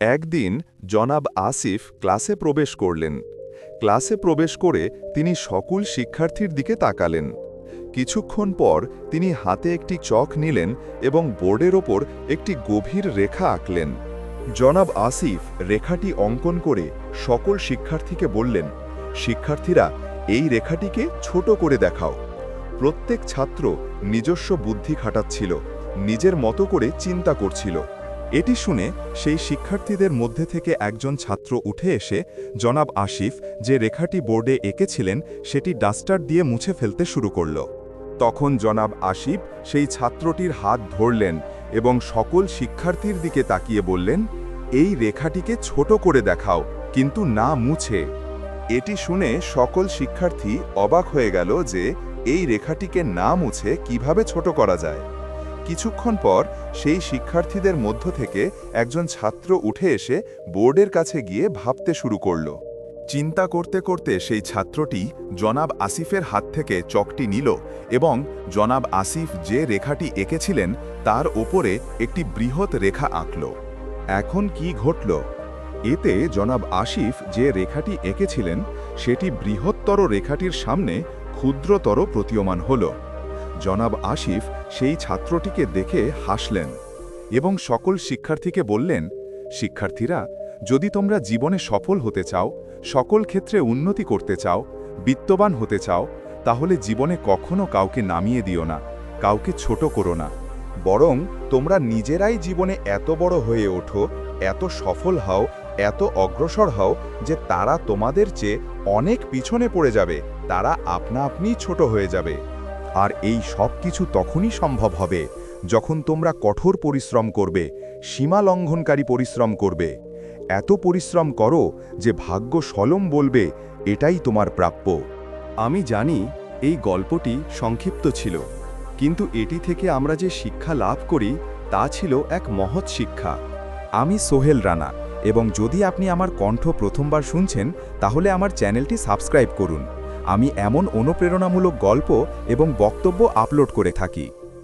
একদিন জনাব আসিফ ক্লাসে প্রবেশ করলেন। ক্লাসে প্রবেশ করে তিনি সকল শিক্ষার্থীর দিকে তাকালেন। কিছুক্ষণ পর তিনি হাতে একটি চক নিলেন এবং বোর্ডের ওপর একটি গভীর রেখা আঁকলেন। জনাব আসিফ রেখাটি অঙ্কন করে সকল শিক্ষার্থীকে বললেন, শিক্ষার্থীরা, এই রেখাটিকে ছোট করে দেখাও। প্রত্যেক ছাত্র নিজস্ব বুদ্ধি খাটাচ্ছিল, নিজের মতো করে চিন্তা করছিল। এটি শুনে সেই শিক্ষার্থীদের মধ্যে থেকে একজন ছাত্র উঠে এসে, জনাব আসিফ যে রেখাটি বোর্ডে এঁকেছিলেন, সেটি ডাস্টার দিয়ে মুছে ফেলতে শুরু করল। তখন জনাব আসিফ সেই ছাত্রটির হাত ধরলেন এবং সকল শিক্ষার্থীর দিকে তাকিয়ে বললেন, এই রেখাটিকে ছোট করে দেখাও, কিন্তু না মুছে। এটি শুনে সকল শিক্ষার্থী অবাক হয়ে গেল যে, এই রেখাটিকে না মুছে কীভাবে ছোট করা যায়? কিছুক্ষণ পর সেই শিক্ষার্থীদের মধ্য থেকে একজন ছাত্র উঠে এসে বোর্ডের কাছে গিয়ে ভাবতে শুরু করল। চিন্তা করতে করতে সেই ছাত্রটি জনাব আসিফের হাত থেকে চকটি নিল এবং জনাব আসিফ যে রেখাটি এঁকেছিলেন তার ওপরে একটি বৃহৎ রেখা আঁকল। এখন কি ঘটল? এতে জনাব আসিফ যে রেখাটি এঁকেছিলেন, সেটি বৃহত্তর রেখাটির সামনে ক্ষুদ্রতর প্রতীয়মান হল। জনাব আসিফ সেই ছাত্রটিকে দেখে হাসলেন এবং সকল শিক্ষার্থীকে বললেন, শিক্ষার্থীরা, যদি তোমরা জীবনে সফল হতে চাও, সকল ক্ষেত্রে উন্নতি করতে চাও, বিত্তবান হতে চাও, তাহলে জীবনে কখনো কাউকে নামিয়ে দিও না, কাউকে ছোট করো না। বরং তোমরা নিজেরাই জীবনে এত বড় হয়ে ওঠো, এত সফল হও, এত অগ্রসর হও যে তারা তোমাদের চেয়ে অনেক পিছনে পড়ে যাবে, তারা আপনা আপনি ছোট হয়ে যাবে। আর এই সব কিছু তখনই সম্ভব হবে যখন তোমরা কঠোর পরিশ্রম করবে, সীমা লঙ্ঘনকারী পরিশ্রম করবে। এত পরিশ্রম করো যে ভাগ্য সলম বলবে, এটাই তোমার প্রাপ্য। আমি জানি এই গল্পটি সংক্ষিপ্ত ছিল, কিন্তু এটি থেকে আমরা যে শিক্ষা লাভ করি তা ছিল এক মহৎ শিক্ষা। আমি সোহেল রানা, এবং যদি আপনি আমার কণ্ঠ প্রথমবার শুনছেন, তাহলে আমার চ্যানেলটি সাবস্ক্রাইব করুন। আমি এমন অনুপ্রেরণামূলক গল্প এবং বক্তব্য আপলোড করে থাকি।